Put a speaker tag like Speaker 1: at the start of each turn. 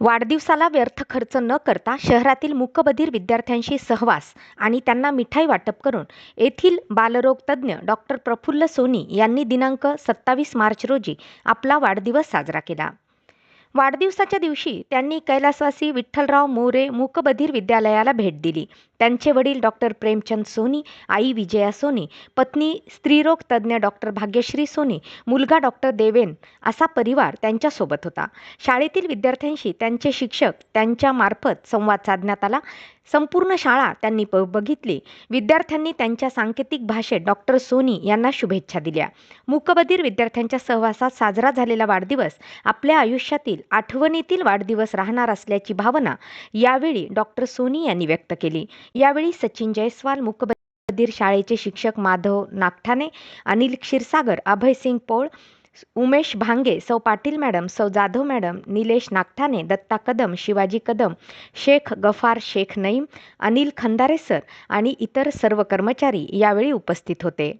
Speaker 1: वाढदिवसाला व्यर्थ खर्च न करता शहरातील मुकबधीर विद्यार्थ्यांशी सहवास आणि त्यांना मिठाई वाटप करून येथील बालरोग तज्ज्ञ डॉक्टर प्रफुल्ल सोनी यांनी दिनांक सत्तावीस मार्च रोजी आपला वाढदिवस साजरा केला. वाढदिवसाच्या दिवशी त्यांनी कैलासवासी विठ्ठलराव मोरे मूकबधीर विद्यालयाला भेट दिली. त्यांचे वडील डॉक्टर प्रेमचंद सोनी आई विजया सोनी पत्नी स्त्रीरोग तज्ज्ञ डॉक्टर भाग्यश्री सोनी मुलगा डॉक्टर देवेन असा परिवार त्यांच्यासोबत होता. शाळेतील विद्यार्थ्यांशी त्यांचे शिक्षक त्यांच्यामार्फत संवाद साधण्यात आला. संपूर्ण शाळा त्यांनी प बघितली. विद्यार्थ्यांनी त्यांच्या सांकेतिक भाषेत डॉक्टर सोनी यांना शुभेच्छा दिल्या. मूकबधीर विद्यार्थ्यांच्या सहवासात साजरा झालेला वाढदिवस आपल्या आयुष्यातील आठवणीतील वाढदिवस राहणार असल्याची भावना यावेळी डॉक्टर सोनी यांनी व्यक्त केली. यावेळी सचिन जयस्वाल मुकबधीर शाळेचे शिक्षक माधव नागठाणे अनिल क्षीरसागर अभयसिंग पोळ उमेश भांगे सौ पाटील मॅडम सौ जाधव मॅडम निलेश नागठाणे दत्ता कदम शिवाजी कदम शेख गफार शेख नईम अनिल खंदारे सर आणि इतर सर्व कर्मचारी यावेळी उपस्थित होते.